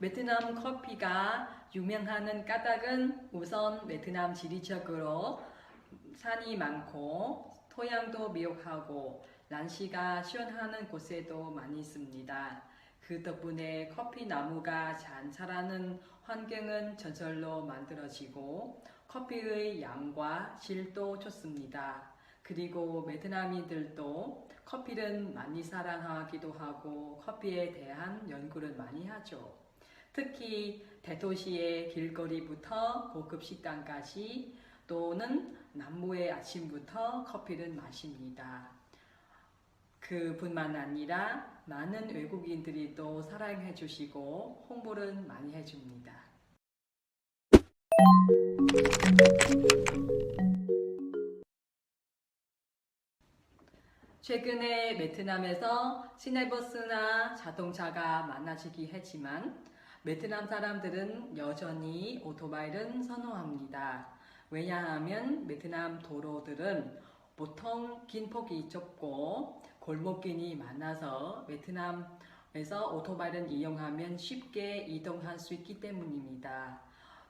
베트남 커피가 유명하는 까닭은 우선 베트남 지리적으로 산이 많고 토양도 미혹하고 날씨가 시원하는 곳에도 많이 있습니다. 그 덕분에 커피 나무가 잘 자라는 환경은 저절로 만들어지고 커피의 양과 질도 좋습니다. 그리고 베트남인들도 커피를 많이 사랑하기도 하고 커피에 대한 연구를 많이 하죠. 특히 대도시의 길거리부터 고급 식당까지 또는 남부의 아침부터 커피를 마십니다. 그뿐만 아니라 많은 외국인들이 또 사랑해 주시고 홍보를 많이 해줍니다. 최근에 베트남에서 시내버스나 자동차가 많아지기 했지만 베트남 사람들은 여전히 오토바이를 선호합니다. 왜냐하면 베트남 도로들은 보통 긴 폭이 좁고 골목길이 많아서 베트남에서 오토바이를 이용하면 쉽게 이동할 수 있기 때문입니다.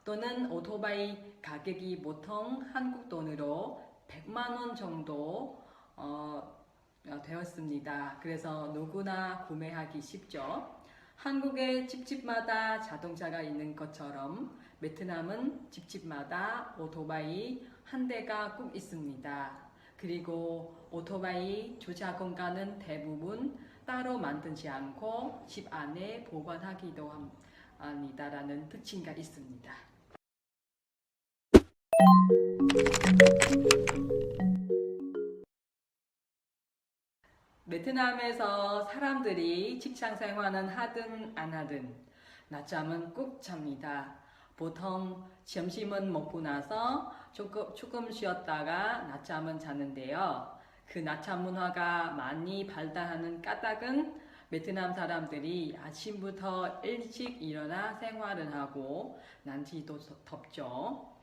또는 오토바이 가격이 보통 한국 돈으로 100만 원 정도 어, 어, 되었습니다. 그래서 누구나 구매하기 쉽죠. 한국의 집집마다 자동차가 있는 것처럼 베트남은 집집마다 오토바이 한 대가 꼭 있습니다. 그리고 오토바이 주차 공간은 대부분 따로 만들지 않고 집 안에 보관하기도 합니다라는 특징가 있습니다. 베트남에서 사람들이 직장 생활은 하든 안 하든 낮잠은 꼭 잡니다. 보통 점심은 먹고 나서 조금, 조금 쉬었다가 낮잠은 자는데요. 그 낮잠 문화가 많이 발달하는 까닭은 베트남 사람들이 아침부터 일찍 일어나 생활을 하고 난지도 덥죠.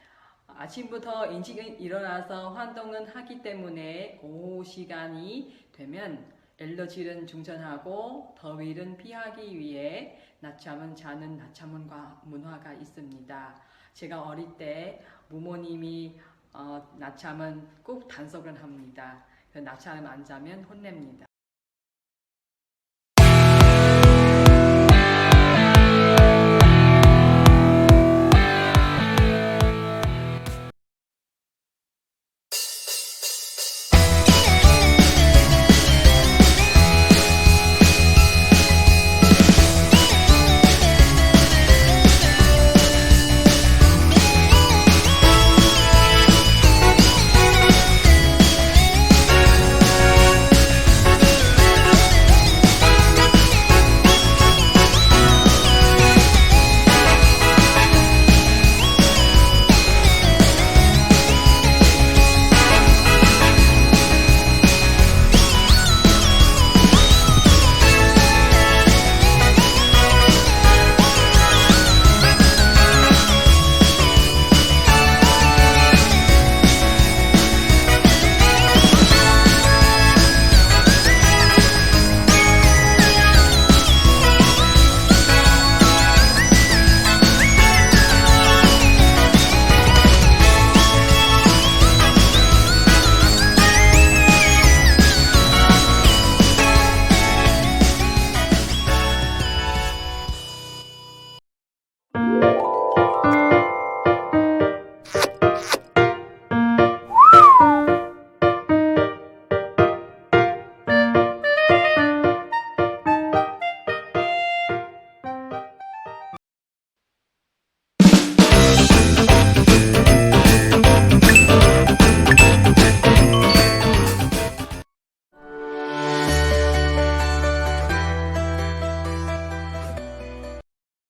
아침부터 일찍 일어나서 활동을 하기 때문에 오후 시간이 되면 엘러지는 중전하고 더위를 피하기 위해 낮잠은 자는 낮잠 문화가 있습니다. 제가 어릴 때 부모님이 어, 낮잠은 꼭 단속을 합니다. 그 낮잠 안 자면 혼냅니다.